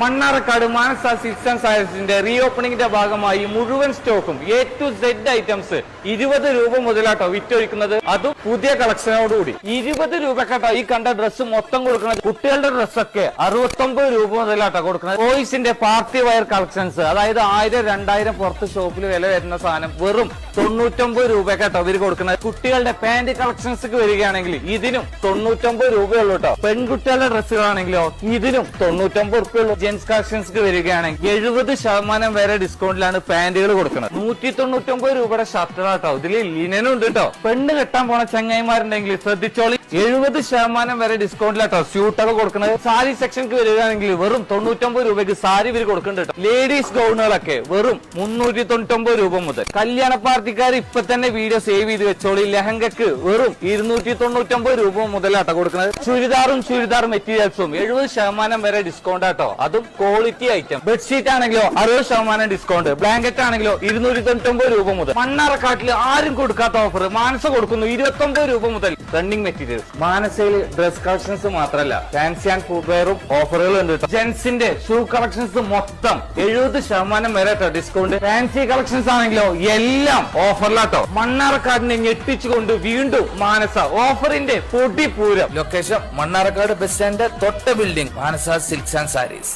Mannarkkad Manasa six and സയൻസിന്റെ റീ ഓപ്പണിംഗിന്റെ ഭാഗമായി മുഴുവൻ സ്റ്റോക്കും എ ടു സെഡ് ഐറ്റംസ് ഇരുപത് രൂപ മുതലാട്ടോ വിറ്റൊഴിക്കുന്നത്. അതും പുതിയ കളക്ഷനോടുകൂടി ഇരുപത് രൂപക്കാട്ടോ ഈ കണ്ട ഡ്രസ്സ് മൊത്തം കൊടുക്കുന്നത്. കുട്ടികളുടെ ഡ്രസ്സൊക്കെ അറുപത്തൊമ്പത് രൂപ മുതലാട്ടോ കൊടുക്കുന്നത്. ബോയ്സിന്റെ പാർട്ടി വയർ കളക്ഷൻസ് അതായത് ആയിരം രണ്ടായിരം പുറത്ത് ഷോപ്പിൽ വില വരുന്ന സാധനം വെറും തൊണ്ണൂറ്റൊമ്പത് രൂപക്കാട്ടോ ഇവർ കൊടുക്കുന്നത്. കുട്ടികളുടെ പാന്റ് കളക്ഷൻസ് വരികയാണെങ്കിൽ ഇതിനും തൊണ്ണൂറ്റൊമ്പത് രൂപയുള്ളൂ കേട്ടോ പെൺകുട്ടികളുടെ ഡ്രസ്സുകളാണെങ്കിലോ ഇതിനും തൊണ്ണൂറ്റൊമ്പത് റുപ്യുള്ളൂ ജെന്റ്സ് കളക്ഷൻസ്ക്ക് വരികയാണെങ്കിൽ എഴുപത് ശതമാനം വരെ ഡിസ്കൗണ്ടിലാണ് പാന്റുകൾ കൊടുക്കുന്നത്. നൂറ്റി തൊണ്ണൂറ്റി ഒമ്പത് രൂപയുടെ ഷർട്ടുകളാട്ടോ ഇതിൽ ലിനനും ഉണ്ട് കേട്ടോ പെണ്ണ് കെട്ടാൻ പോണ ചങ്ങായിമാരുണ്ടെങ്കിൽ ശ്രദ്ധിച്ചോളി. എഴുപത് ശതമാനം വരെ ഡിസ്കൗണ്ടിലാട്ടോ സ്യൂട്ടൊക്കെ കൊടുക്കുന്നത് സാരി സെക്ഷൻക്ക് വരികയാണെങ്കിൽ വെറും തൊണ്ണൂറ്റൊമ്പത് രൂപയ്ക്ക് സാരി ഇവർ കൊടുക്കുന്നുണ്ട് ലേഡീസ് ഗൗണുകളൊക്കെ വെറും മുന്നൂറ്റി തൊണ്ണൂറ്റൊമ്പത് രൂപ മുതൽ. കല്യാണ പാർട്ടിക്കാർ ഇപ്പൊ തന്നെ വീഡിയോ സേവ് ചെയ്ത് വെച്ചോളി. ലഹങ്കക്ക് വെറും ഇരുന്നൂറ്റി തൊണ്ണൂറ്റൊമ്പത് രൂപ മുതലാട്ടോ കൊടുക്കുന്നത് ചുരിദാറും ചുരിദാർ മെറ്റീരിയൽസും എഴുപത് ശതമാനം വരെ ഡിസ്കൗണ്ട് ആട്ടോ. അതും ക്വാളിറ്റി ഐറ്റം ബെഡ്ഷീറ്റ് ആണെങ്കിലോ അറുപത് ശതമാനം ഡിസ്കൗണ്ട് ബ്ലാങ്കറ്റ് ആണെങ്കിലോ ഇരുന്നൂറ്റി തൊണ്ണൂറ്റൊമ്പത് രൂപ മുതൽ. മണ്ണാറക്കാട്ടിൽ ആരും കൊടുക്കാത്ത ഓഫർ മാനസ കൊടുക്കുന്നു ഇരുപത്തി രൂപ മുതൽ. റണ്ണിംഗ് മെറ്റീരിയൽസ് മാനസയിൽ ഡ്രസ് കളക്ഷൻസ് മാത്രമല്ല ഫാൻസി ആൻഡ് ഫുട്വെയറും ഓഫറുകൾ ഉണ്ട്. ജെൻസിന്റെ ഷൂ കളക്ഷൻസ് മൊത്തം എഴുപത് ശതമാനം വരെ ഡിസ്കൗണ്ട് ഫാൻസി കളക്ഷൻസ് ആണെങ്കിലോ എല്ലാം ഓഫറിലാട്ടോ മണ്ണാറക്കാടിനെ ഞെട്ടിച്ചുകൊണ്ട് വീണ്ടും മാനസ ഓഫറിന്റെ പൊടി പൂരം. ലൊക്കേഷൻ മണ്ണാർക്കാട് ബസ് സ്റ്റാൻഡ് തൊട്ട building Manasa silks and sarees